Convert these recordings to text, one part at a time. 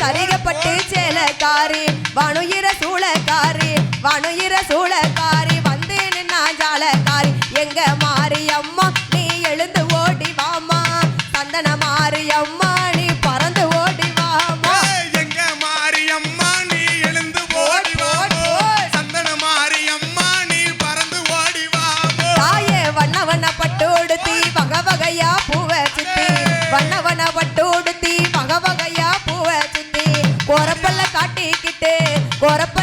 சரிகப்பட்டு செலக்காரி வனுயிர சூளக்காரி வனுயிர சூளக்காரி Bora pra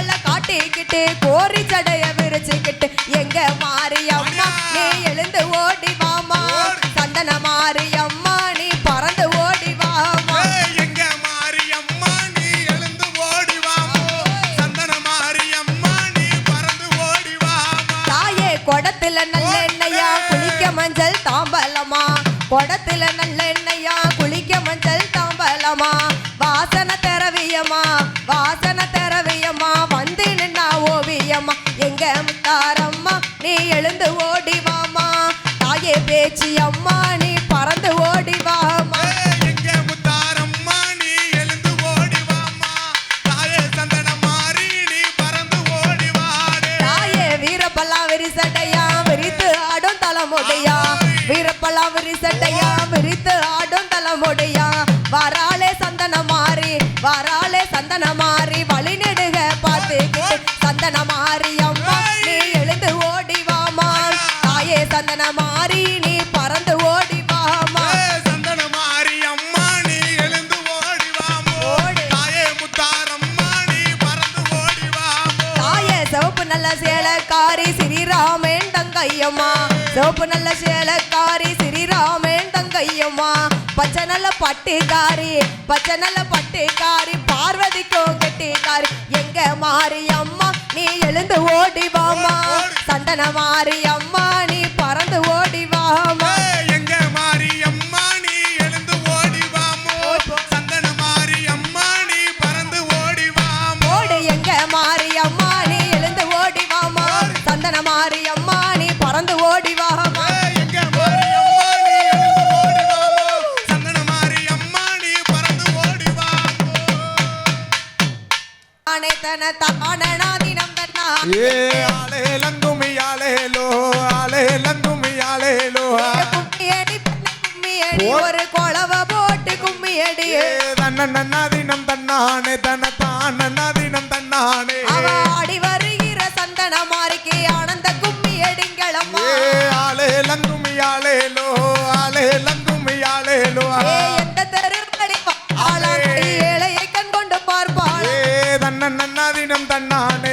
முடியா வராளே சந்தன மாறி வராளே சந்தன மாறி வழி நெடுக பார்த்துக்கிட்டு சந்தன மாறி அம்மா நீ எழுந்து ஓடி வாமா. தாயே சந்தன மாறி நீ பறந்து ஓடி வாமா. சந்தன மாறி அம்மா நீ எழுந்து ஓடி வாமோ. தாயே முத்தாரம்மா நீ பறந்து ஓடி வாமோ. தாயே சிவப்பு நல்ல சேலக்காரி ஸ்ரீராமேன் தங்கையம்மா. சிவப்பு நல்ல சேலக்காரி ஸ்ரீராமேன் தங்கையம்மா. பச்சனல நல்ல பட்டுக்காரி பச்சை நல்ல பட்டுக்காரி பார்வதிக்கோ கெட்டிக்காரி. எங்க மாறி அம்மா நீ எழுந்து ஓடி வாமா சந்தன மாறி அம்மா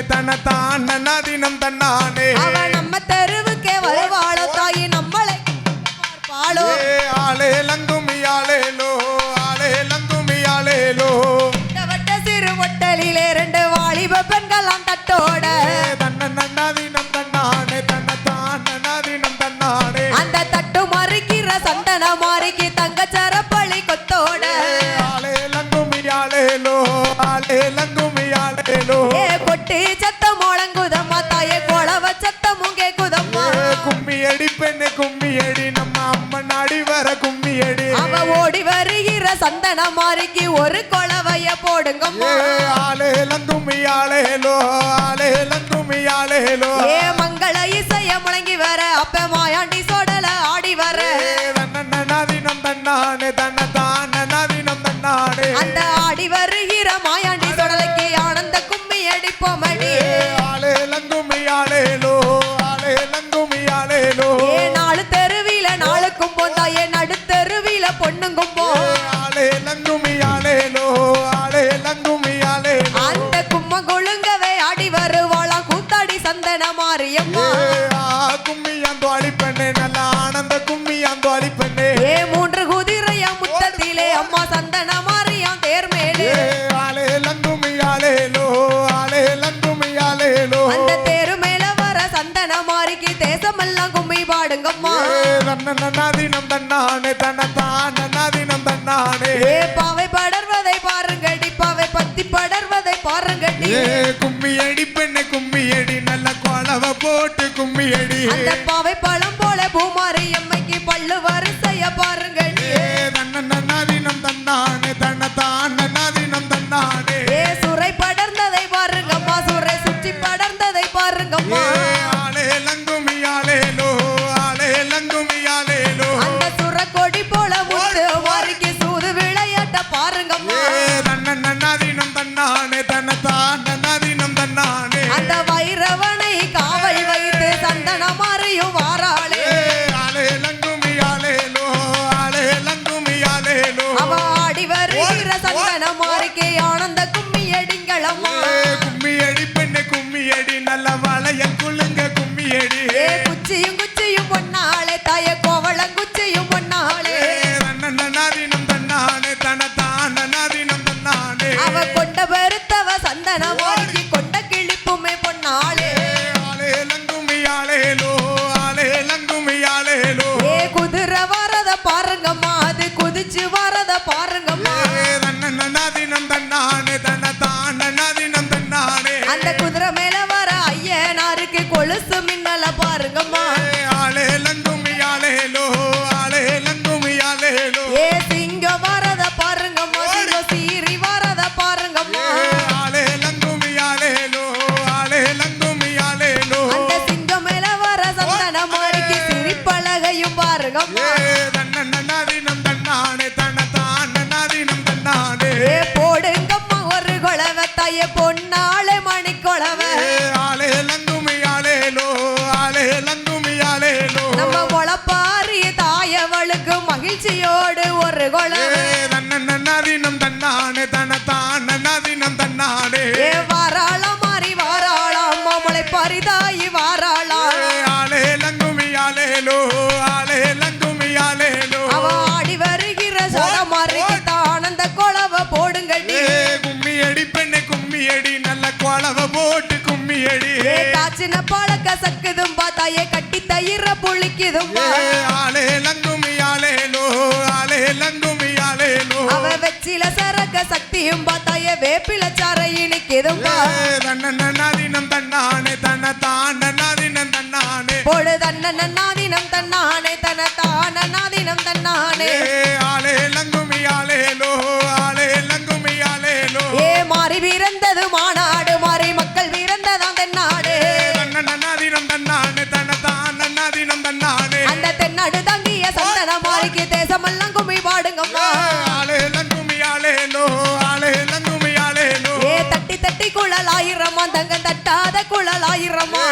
தன தான தினம் தன்னானே நம்ம தெருவுக்கே வருவாளோ தாயி நம்மளை பாலோ ஆளே லங்குமி ஆளேலோ ஆளே லங்குமி ஆளேலோ வட்ட சிறு ஒட்டலிலே ரெண்டு வாலிப பெண்களாம் தட்டோட. கணமாரிக்கு ஒரு கொலவைய போடுங்க ஏ மங்கள இசைய முழங்கி வர அப்ப பாவை படர்வதை பாருங்கடி பாவை பத்தி படர்வதை பாருங்கடி. கும்மி அடி பெண்ணு கும்மி அடி நல்ல குழவ போட்டு கும்மியடி. তোমার কে தாயே கட்டி தயிர புளிக்குதும்மா ஆளே லங்குமி ஆளேலோ ஆளே லங்குமி ஆளேலோ அவ வெச்சில சரக்க சக்தியும் பார்த்தாயே வேப்பில சாரை இனிக்குதும்மா தன்னன்னாதினம் தன்னானே தன்ன தானன்னாதினம் தன்னானே. பொழு தன்னன்னாதினம் தன்னானே தன்ன தானன்னாதினம் தன்னானே ஆளே லங்குமி ஏ மாறி பிறந்தது மானா ஆயிரமா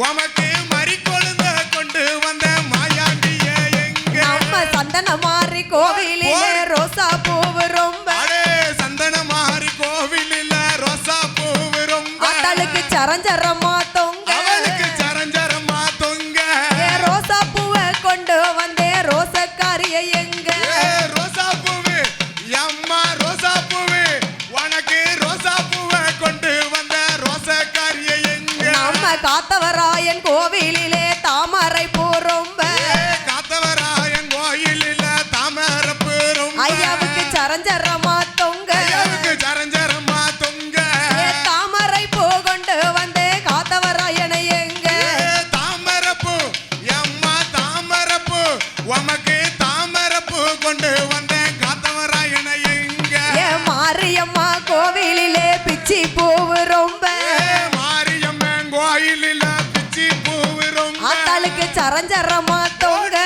Wamaki. கோவிலிலே தாமரை பூ ரொம்ப. காத்தவராயன் கோயிலில தாமரை பூ ஐயாவுக்கு சரஞ்சரமா தொங்க. ஐயாவுக்கு சரஞ்சரமா தொங்க. தாமரை பூ கொண்டு வந்து காத்தவராயனை எங்க தாமரை பூ எம்மா தாமரை உமக்கு சரஞ்சரமா தொங்க.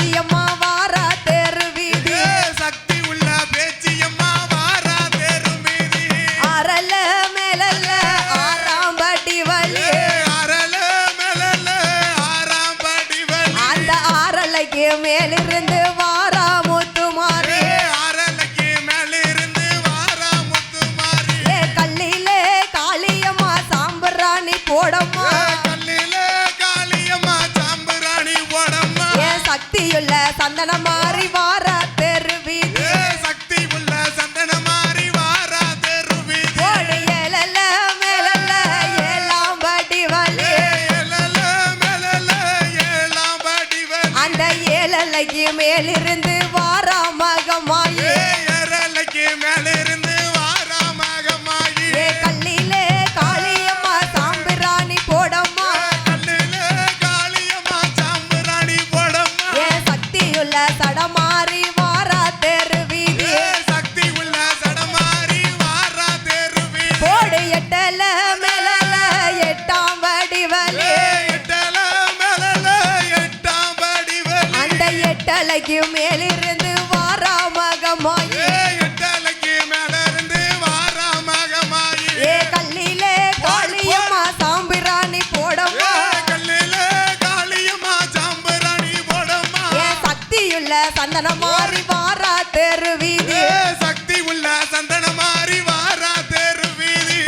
see your mom. சந்தன மாறி வார தெருவீதி சக்தி உள்ள சந்தன மாறி வார தெருவீதி ஏலல மேலல ஏலாம் படி வலி ஏலல மேலல ஏலாம் மேலிருந்து வாரா மகமாயே. ஏலலைக்கு தெரு வீதி சக்தி உள்ள சந்தன மாறி வாரா தெரு வீதி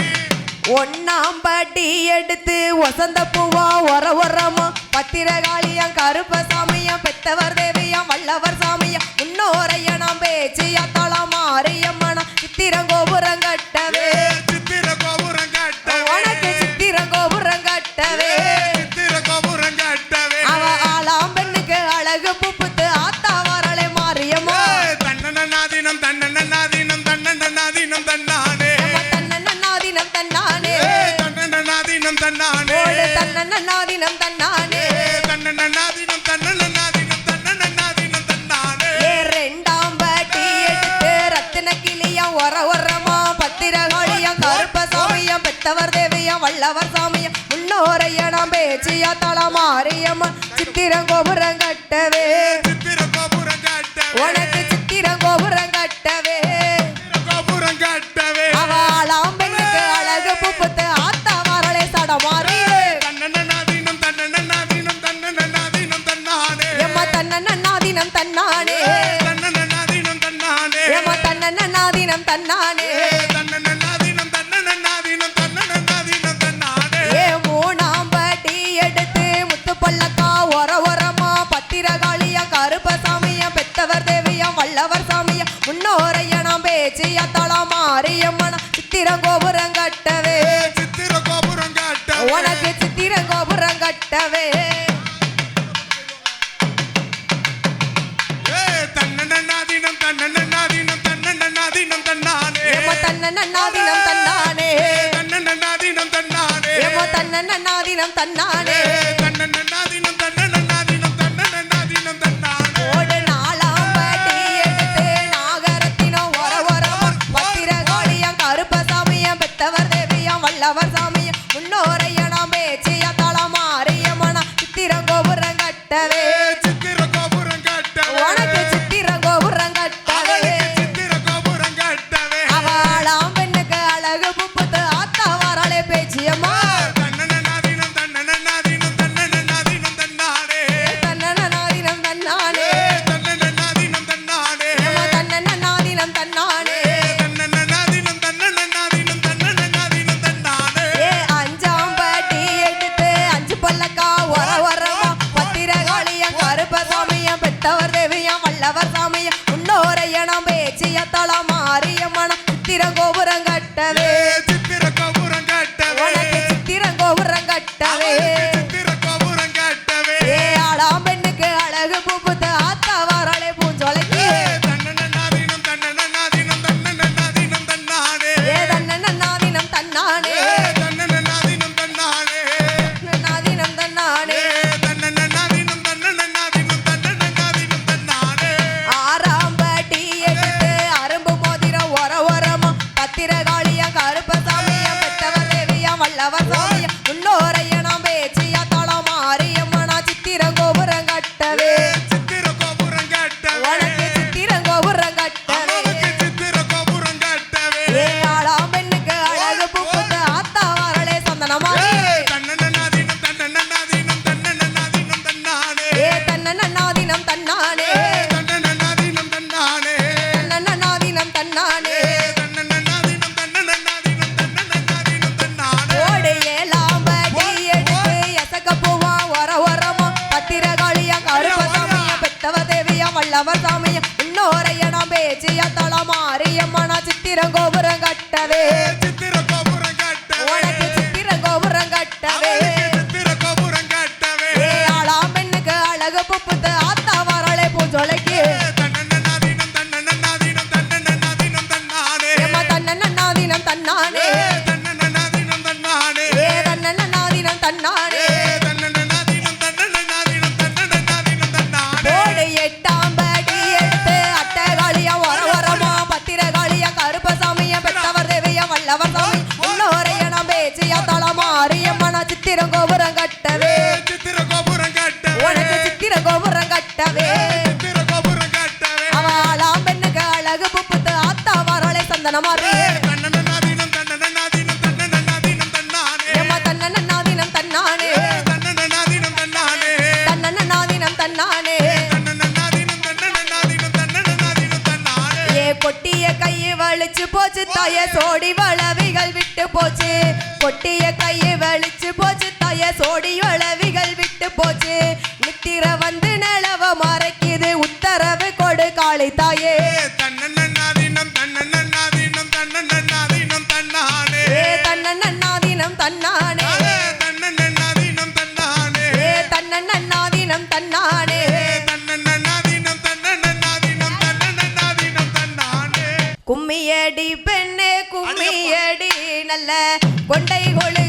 ஒன்னாம் பட்டி எடுத்து வசந்த பூவா உர உரமா பத்திரகாளியம் கருப்பசாமியம் பெத்தவர் தேவி. சித்தவர் தேவியா வல்லவர் சாமியா. முன்னோரைய நாம் பேச்சியா தளமாறியம்மா சித்திரங்கோபுரம் கட்டவே. உனக்கு சித்திரங்கோபுரம் உனக்கு சித்திர கோபுரம் கட்டவே தன்னண்ணாதீனம் தன்னண்ணாதீனம் தன்னண்ணாதீனம் தன்னானே ஏமா தன்னண்ணாதீனம் தன்னானே தன்னண்ணாதீனம் தன்னானே ஏமா தன்னண்ணாதீனம் தன்னானே தன்னண்ண சித்திரவே சித்திர சோடி வளவிகள் விட்டு போச்சு. கொட்டிய கையை வலிச்சு போச்சு. தாய சோடி வளவிகள் விட்டு போச்சு. நித்திர வந்து நிலவ மறைக்குது. உத்தரவு கொடு காளி தாயே. தன்னண்ணாதீனம் தன்னண்ணாதீனம் தன்னண்ணாதீனம் தன்னானே. தன்னண்ணாதீனம் தன்னானே. தன்னண்ணாதீனம் தன்னானே. தன்னண்ணாதீனம் தன்னானே. கும்மியடி பெண் சாமியடி நல்ல கொண்டை கொழு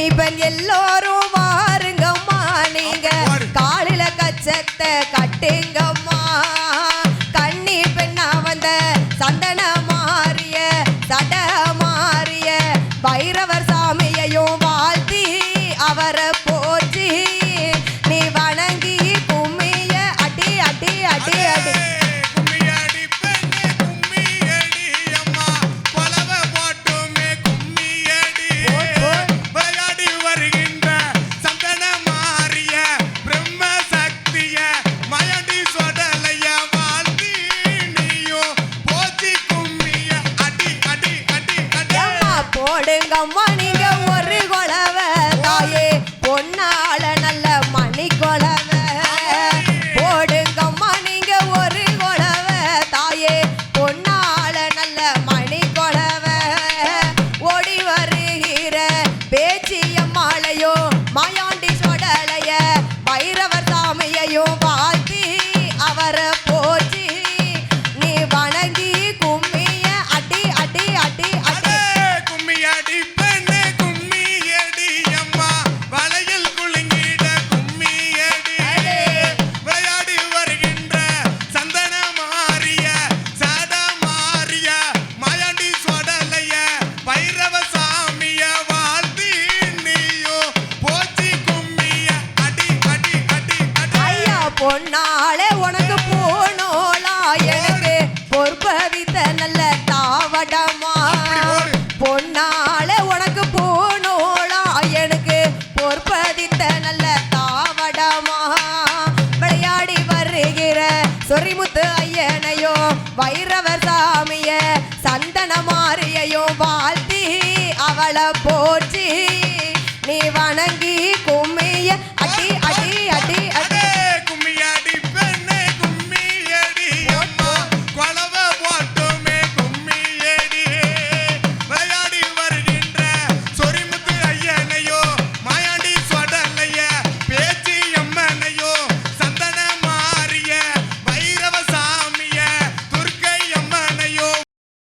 வாலிபன் எல்லோரும் வாருங்கம்மா நீங்க. காலில கச்சத்தை கட்டுங்கம்மா.